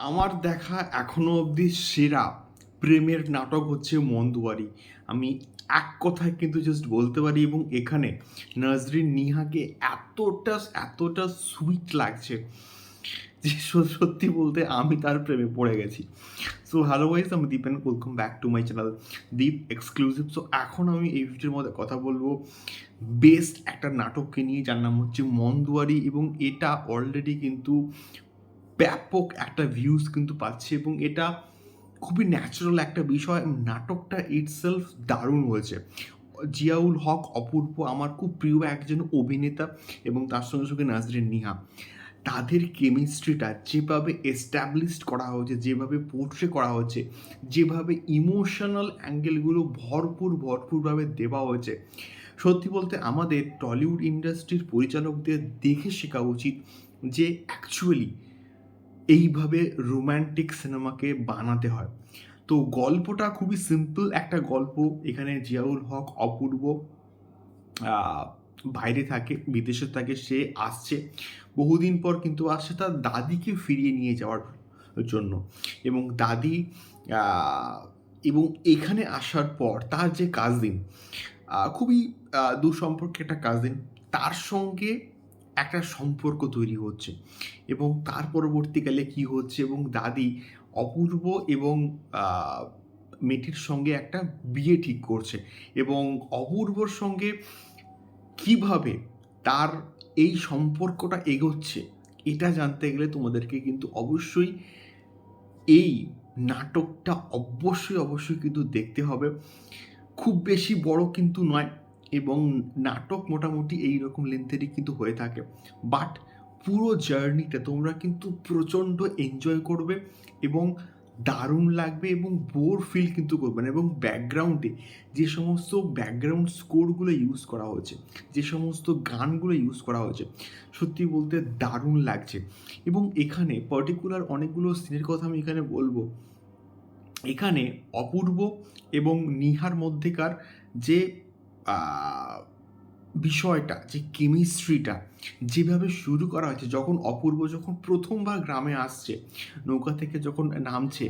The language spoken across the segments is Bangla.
আমার দেখা এখনও অবধি সেরা প্রেমের নাটক হচ্ছে মন্দুয়ারি। আমি এক কথায় কিন্তু জাস্ট বলতে পারি এবং এখানে নাজরিন নিহাকে এতটা এতটা সুইট লাগছে যে সত্যি বলতে আমি তার প্রেমে পড়ে গেছি। সো হ্যালো ওয়াইজ আমি Dipen welcome back to my channel Deep exclusive so এখন আমি এই ভিডিওর মধ্যে কথা বলব বেস্ট একটা নাটককে নিয়ে, যার নাম হচ্ছে মন্দুয়ারি এবং এটা অলরেডি কিন্তু ব্যাপক একটা ভিউজ কিন্তু পাচ্ছে এবং এটা খুবই ন্যাচারাল একটা বিষয় নাটকটা ইটসেলফ দারুণ হয়েছে। জিয়াউল হক, অপূর্ব, আমার খুব প্রিয় একজন অভিনেতা এবং তার সঙ্গে সঙ্গে নাজরিন নিহা। তাদের কেমিস্ট্রিটা যেভাবে এস্টাবলিশড করা হয়েছে, যেভাবে পোর্ট্রে করা হয়েছে, যেভাবে ইমোশনাল অ্যাঙ্গেলগুলো ভরপুর, ভরপুরভাবে দেওয়া হয়েছে। সত্যি বলতে আমাদের টলিউড ইন্ডাস্ট্রির পরিচালকদের দেখে শেখা উচিত যে অ্যাকচুয়ালি এইভাবে রোম্যান্টিক সিনেমাকে বানাতে হয়। তো গল্পটা খুবই সিম্পল একটা গল্প। এখানে জিয়াউল হক অপূর্ব বাইরে থাকে, বিদেশে থাকে, সে আসছে। বহুদিন পর কিন্তু আসছে তার দাদিকে ফিরিয়ে নিয়ে যাওয়ার জন্য। এবং দাদি এবং এখানে আসার পর তার যে কাজিন খুবই দুঃসম্পর্কে একটা কাজিন তার সঙ্গে একটা সম্পর্ক তৈরি হচ্ছে এবং তার পরবর্তীকালে কি হচ্ছে এবং দাদি অপূর্ব এবং মেয়েটির সঙ্গে একটা বিয়ে ঠিক করছে এবং অপূর্বর সঙ্গে কীভাবে তার এই সম্পর্কটা এগোচ্ছে এটা জানতে গেলে তোমাদেরকে কিন্তু অবশ্যই এই নাটকটা অবশ্যই অবশ্যই কিন্তু দেখতে হবে। খুব বেশি বড় কিন্তু নয় এবং নাটক মোটামুটি এই রকম লেন্থেরই কিন্তু হয়ে থাকে। বাট পুরো জার্নিটা তোমরা কিন্তু প্রচণ্ড এনজয় করবে এবং দারুণ লাগবে এবং বোর ফিল কিন্তু করবে না। এবং ব্যাকগ্রাউন্ডে যে সমস্ত ব্যাকগ্রাউন্ড স্কোরগুলো ইউজ করা হয়েছে, যে সমস্ত গানগুলো ইউজ করা হয়েছে, সত্যি বলতে দারুণ লাগছে। এবং এখানে পার্টিকুলার অনেকগুলো সিনের কথা আমি এখানে বলব। এখানে অপূর্ব এবং নিহার মধ্যেকার যে বিষয়টা, যে কেমিস্ট্রিটা যেভাবে শুরু করা হয়েছে, যখন অপূর্ব যখন প্রথমবার গ্রামে আসছে, নৌকা থেকে যখন নামছে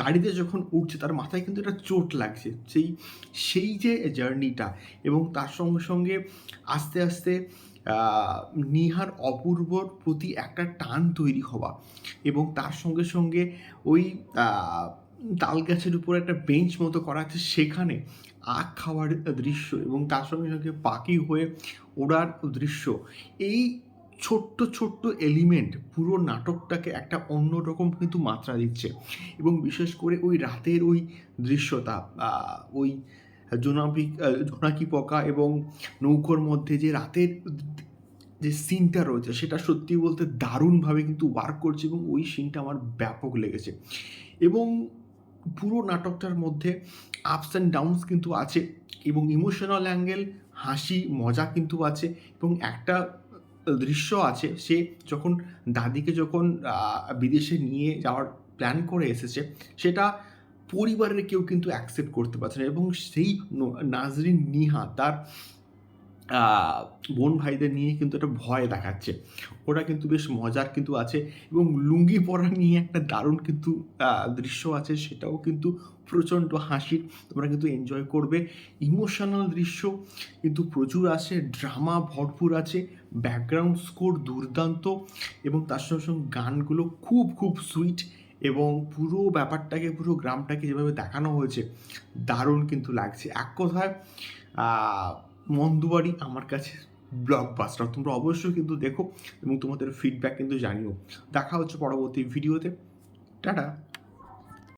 গাড়িতে যখন উঠছে, তার মাথায় কিন্তু একটা চোট লাগছে। সেই সেই যে জার্নিটা এবং তার সঙ্গে সঙ্গে আস্তে আস্তে নিহার অপূর্বর প্রতি একটা টান তৈরি হওয়া এবং তার সঙ্গে সঙ্গে ওই তাল গাছের উপর একটা বেঞ্চ মতো করা আছে সেখানে আখ খাওয়ার দৃশ্য এবং তার সঙ্গে সঙ্গে পাখি হয়ে ওড়ার দৃশ্য। এই ছোট্ট ছোট্ট এলিমেন্ট পুরো নাটকটাকে একটা অন্যরকম কিন্তু মাত্রা দিচ্ছে এবং বিশেষ করে ওই রাতের ওই দৃশ্যটা আহ, ওই আহ, জোনাকি পোকা এবং নৌকোর মধ্যে যে রাতের যে সিনটা রয়েছে সেটা সত্যি বলতে দারুণভাবে কিন্তু ওয়ার্ক করছে এবং ওই সিনটা আমার ব্যাপক লেগেছে। এবং পুরো নাটকটার মধ্যে আপস অ্যান্ড ডাউনস কিন্তু আছে এবং ইমোশনাল অ্যাঙ্গেল হাসি, মজা কিন্তু আছে এবং একটা দৃশ্য আছে, সে যখন দাদিকে যখন বিদেশে নিয়ে যাওয়ার প্ল্যান করে এসেছে, সেটা পরিবারের কেউ কিন্তু অ্যাকসেপ্ট করতে পারছে না এবং সেই নাজরিন নিহা তার বোন ভাইদের নিয়ে কিন্তু একটা ভয় দেখাচ্ছে। ওটা কিন্তু বেশ মজার কিন্তু আছে এবং লুঙ্গি পরা নিয়ে একটা দারুণ কিন্তু দৃশ্য আছে, সেটাও কিন্তু প্রচণ্ড হাসির। তোমরা কিন্তু এনজয় করবে। ইমোশনাল দৃশ্য কিন্তু প্রচুর আছে ড্রামা ভরপুর আছে ব্যাকগ্রাউন্ড স্কোর দুর্দান্ত এবং তার সঙ্গে সঙ্গে গানগুলো খুব খুব সুইট এবং পুরো ব্যাপারটাকে, পুরো গ্রামটাকে যেভাবে দেখানো হয়েছে, দারুণ কিন্তু লাগছে। এক কথায় মন্দুবাড়ি আমার কাছে ব্লগ ব্লকবাস্টার তোমরা অবশ্যই কিন্তু দেখো এবং তোমাদের ফিডব্যাক কিন্তু জানিও। দেখা হচ্ছে পরবর্তী ভিডিওতে টাটা।